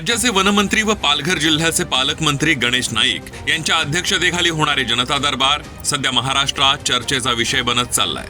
राज्याचे वनमंत्री व पालघर जिल्ह्याचे पालकमंत्री गणेश नाईक यांच्या अध्यक्षतेखाली होणारे जनता दरबार सध्या महाराष्ट्रात चर्चेचा विषय बनत चाललाय.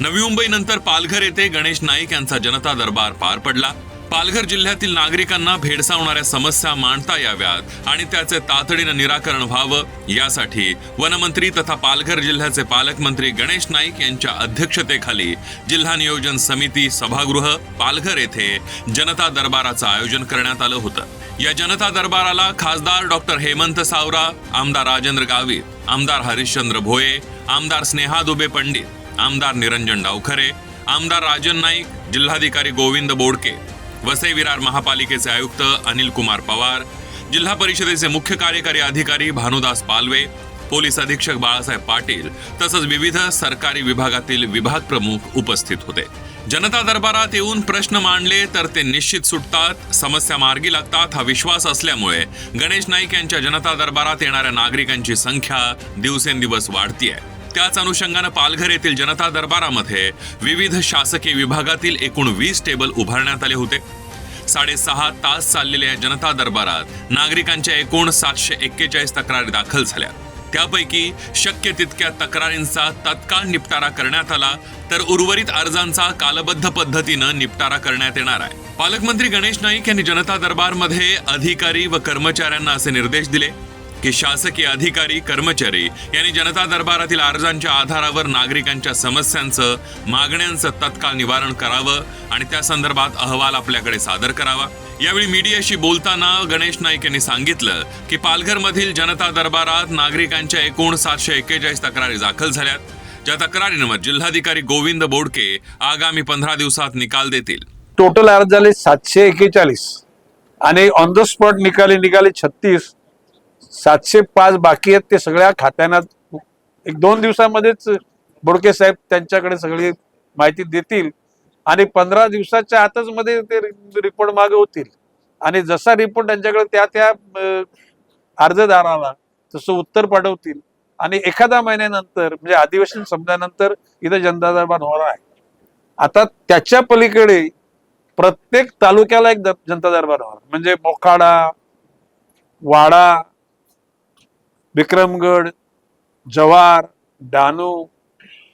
नवी मुंबईनंतर पालघर येथे गणेश नाईक यांचा जनता दरबार पार पडला. पालघर जिल्ह्यातील नागरिकांना भेडसावणाऱ्या समस्या मांडता याव्यात आणि त्याचे तातडीनं निराकरण व्हावं यासाठी वनमंत्री तथा पालघर जिल्ह्याचे पालकमंत्री गणेश नाईक यांच्या अध्यक्षतेखाली जिल्हा नियोजन समिती सभागृह पालघर येथे जनता दरबाराचं आयोजन करण्यात आलं होतं. या जनता दरबाराला खासदार डॉक्टर हेमंत सावरा आमदार राजेंद्र गावित आमदार हरिश्चंद्र भोये आमदार स्नेहा दुबे पंडित आमदार निरंजन डावखरे आमदार राजन नाईक जिल्हाधिकारी गोविंद बोडके वसई विरार महापालिकेचे आयुक्त अनिल कुमार पवार जिल्हा परिषदेचे मुख्य कार्यकारी अधिकारी भानुदास पालवे पोलीस अधीक्षक बाळासाहेब पाटील तसंच विविध सरकारी विभागातील विभाग प्रमुख उपस्थित होते. जनता दरबारात येऊन प्रश्न मांडले तर ते निश्चित सुटतात समस्या मार्गी लागतात हा विश्वास असल्यामुळे गणेश नाईक यांच्या जनता दरबारात येणाऱ्या नागरिकांची संख्या दिवसेंदिवस वाढतीये. त्याच अनुषंगानं पालघर येथील जनता दरबारामध्ये विविध शासकीय विभागातील एकूण वीस टेबल उभारण्यात आले होते. साडेसहा तास चाललेल्या या जनता दरबारात नागरिकांच्या एकूण सातशे एक्केचाळीस तक्रारी दाखल झाल्या. त्यापैकी शक्य तितक्या तक्रारींचा तत्काळ निपटारा करण्यात आला तर उर्वरित अर्जांचा कालबद्ध पद्धतीनं निपटारा करण्यात येणार आहे. पालकमंत्री गणेश नाईक यांनी जनता दरबारमध्ये अधिकारी व कर्मचाऱ्यांना असे निर्देश दिले. की शासकीय अधिकारी कर्मचारी यांनी जनता दरबारातील अर्जांच्या आधारावर नागरिकांच्या समस्यांचं मागण्यांचं तत्काळ निवारण करावं आणि त्या संदर्भात अहवाल आपल्याकडे सादर करावा. यावेळी मीडियाशी बोलताना गणेश नाईक यांनी सांगितलं की पालघरमधील जनता दरबारात नागरिकांच्या एकूण सातशे एक्केचाळीस तक्रारी दाखल झाल्यात. ज्या तक्रारींवर जिल्हाधिकारी गोविंद बोडके आगामी पंधरा दिवसात निकाल देतील. टोटल अर्ज झाले सातशे एक्केचाळीस आणि ऑन द स्पॉट निकाले निघाले छत्तीस. सातशे पाच बाकी आहेत ते सगळ्या खात्यांना एक दोन दिवसामध्येच बोडके साहेब त्यांच्याकडे सगळी माहिती देतील आणि पंधरा दिवसाच्या आतच मध्ये ते रिपोर्ट मागे होतील. आणि जसा रिपोर्ट त्यांच्याकडे त्या त्या अर्जदाराला तसं उत्तर पाठवतील. आणि एखाद्या महिन्यानंतर म्हणजे अधिवेशन संपल्यानंतर इथं जनता दरबार होणार आहे. आता त्याच्या पलीकडे प्रत्येक तालुक्याला एक द- जनता दरबार होणार. म्हणजे मोखाडा वाडा विक्रमगड जव्हार डहाणू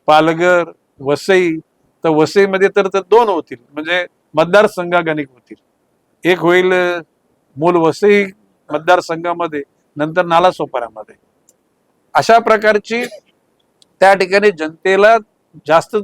पालघर वसई. तर वसईमध्ये तर तर दोन होतील. म्हणजे मतदारसंघागणिक होतील. एक होईल मूल वसई मतदारसंघामध्ये नंतर नालासोपारामध्ये. अशा प्रकारची त्या ठिकाणी जनतेला जास्त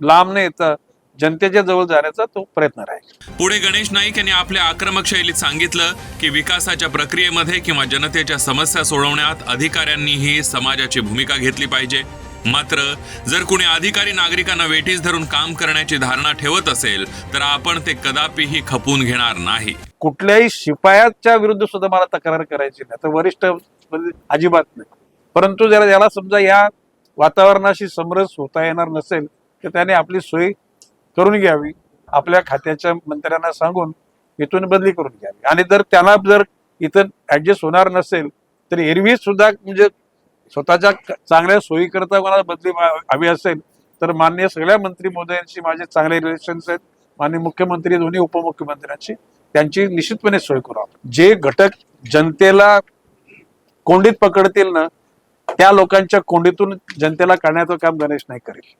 लांब न येतं. जनतेच्या जवळ जाण्याचा तो प्रयत्न राहील. पुढे गणेश नाईक यांनी आपल्या आक्रमक शैलीत सांगितलं की विकासाच्या प्रक्रियेमध्ये किंवा जनतेच्या समस्या सोडवण्यात अधिकाऱ्यांनीही समाजाची भूमिका घेतली पाहिजे. मात्र जर कुणी अधिकारी नागरिकांना वेठीस धरून काम करण्याची धारणा ठेवत असेल तर आपण ते कदापिही खपून घेणार नाही. कुठल्याही शिपायाच्या विरुद्ध सुद्धा मला तक्रार करायची नाही. तर वरिष्ठ म्हणजे अजिबात नाही. परंतु जरा याला समजा या वातावरणाशी समरस होता येणार नसेल तर त्याने आपली सोय करून घ्यावी. आपल्या खात्याच्या मंत्र्यांना सांगून इथून बदली करून घ्यावी. आणि जर त्यांना जर इथं ऍडजस्ट होणार नसेल तर एरवी सुद्धा म्हणजे स्वतःच्या चांगल्या सोयीकरता मला बदली हवी असेल तर मान्य सगळ्या मंत्री मोदयांशी माझे चांगले रिलेशन्स आहेत. मान्य मुख्यमंत्री दोन्ही उपमुख्यमंत्र्यांची त्यांची निश्चितपणे सोय करू आपण. जे घटक जनतेला कोंडीत पकडतील ना त्या लोकांच्या कोंडीतून जनतेला काढण्याचं काम गणेश नाही करेल.